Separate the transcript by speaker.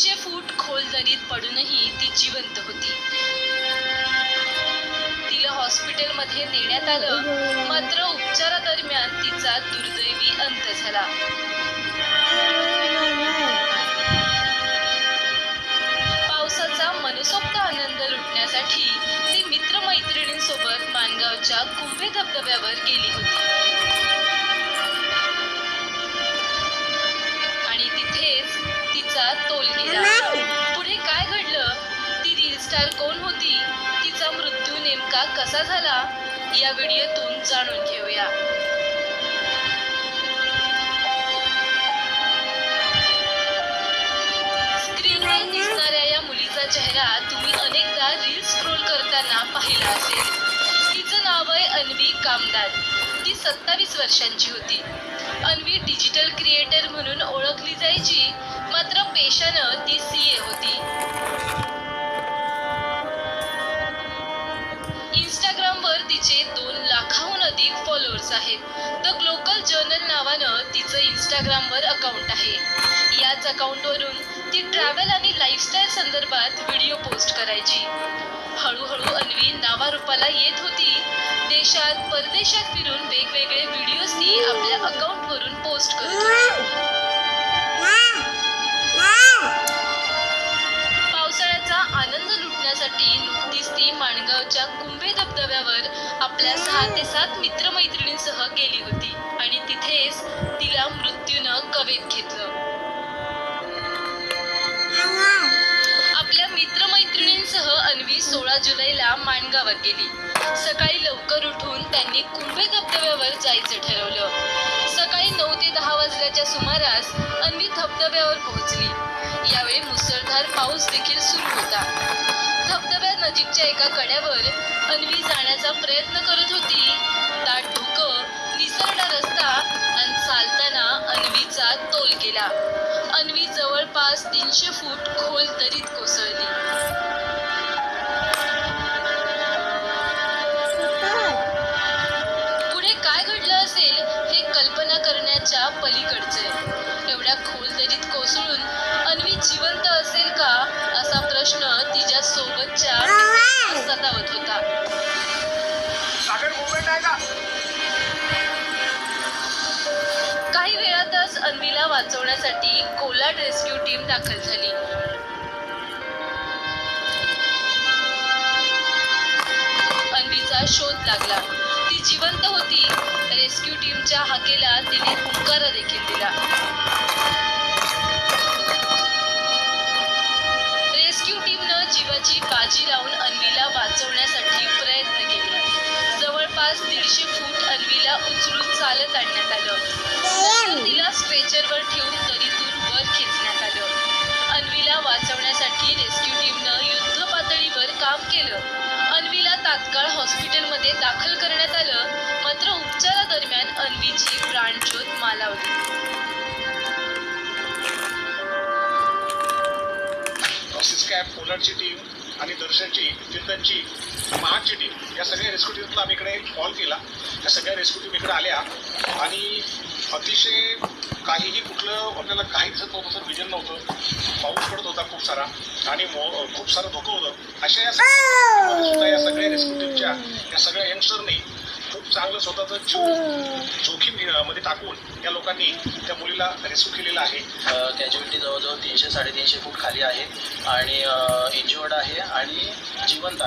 Speaker 1: तीनशे फूट खोल दरीत पडूनही ती जिवंत होती. तिला हॉस्पिटलमध्ये नेण्यात आलं. मात्र उपचारादरम्यान तिचा दुर्दैवी अंत झाला. पावसाचा मनसोक्त आनंद लुटण्यासाठी ती मित्रमैत्रिणींसोबत माणगावच्या कुंभे धबधब्यावर गेली होती. जाणून घेऊया. स्क्रीनवर दिसणाऱ्या या मुलीचा चेहरा तुम्ही अनेकदा रील स्क्रोल करताना पाहिला असेल. तिचं नाव आहे अन्वी कामदार. ती सत्तावीस वर्षांची होती. अन्वी डिजिटल क्रिएटर म्हणून ओळखली जायची. मात्र पेशानं ती सी ए होती. इंस्टाग्रामवर अकाउंट आहे. याच अकाउंटवरून ती ट्रॅव्हल आणि लाईफस्टाईल संदर्भात व्हिडिओ पोस्ट करायची. हळूहळू अन्वी नावारूपाला येत होती. देशात परदेशात फिरून वेगवेगळे व्हिडिओज ती आपल्या अकाउंटवरून पोस्ट करत होती. पावसाळ्याचा आनंद लुटण्यासाठी नुकतीच ती माणगावच्या कुंभे धबधब्यावर आपल्या सहा ते सात मित्रमैत्रिणींसह गेली होती. आणि तिथेच कवेत घेतलं आपल्या मित्रमैत्रिणींसह अन्वी सोळा जुलैला माणगावात गेली. सकाळी लवकर उठून त्यांनी कुंभे धबधब्यावर जायचं ठरवलं. सकाळी नऊ ते दहा वाजल्याच्या सुमारास अन्वी धबधब्यावर पोहोचली. यावेळी मुसळधार पाऊस देखील सुरू होता. धबधब्या नजीकच्या एका कड्यावर अन्वी जाण्याचा प्रयत्न करत होती. तीनशे फूट खोल दरीत कोसळली. पुढे काय घडलं असेल हे कल्पना करण्याच्या पलीकडचे. एवढ्या खोल दरीत कोसळून अन्वी जिवंत असेल का असा प्रश्न तिच्या सोबतच्या सतावत होता. वेळातच वाचवण्यासाठी कोलाड रेस्क्यू टीम दाखल झाली. अन्वीचा शोध लागला. ती जिवंत होती. रेस्क्यू टीमच्या हाकेला तिने हुंकारा देखील दिला. रेस्क्यू टीमनं जीवाची बाजी लावून अन्वीला वाचवण्यासाठी तिला ठेवून दरीतून वर खेचण्यात आलं. अन्वीला वाचवण्यासाठी रेस्क्यू टीमनं युद्ध पातळीवर काम केलं. अन्वीला तात्काळ हॉस्पिटलमध्ये दाखल करण्यात आलं. मात्र उपचारादरम्यान अन्वीची प्राणज्योत मालावली.
Speaker 2: ऑसिस पोलरची टीम आणि दर्शनची चिंतनची महाची टीम या सगळ्या रेस्क्यू टीमला आम्ही इकडे कॉल केला. या सगळ्या रेस्क्यू टीम इकडे आल्या. आणि अतिशय काहीही कुठलं आपल्याला काही दिसत नव्हतं सर विजन नव्हतं. पाऊस पडत होता खूप सारा आणि मो खूप सारं धोकं होतं. अशा या सगळ्या सुद्धा या सगळ्या रेस्क्यू टीमच्या या सगळ्या यंगस्टरनी खूप चांगलं स्वतःचं जीव जोखीममध्ये टाकून या लोकांनी त्या मुलीला रेस्क्यू केलेला आहे.
Speaker 3: कॅज्युअलिटी जवळजवळ तीनशे साडेतीनशे फूट खाली आहे. आणि इंज्युअर्ड आहे आणि जिवंत आहे.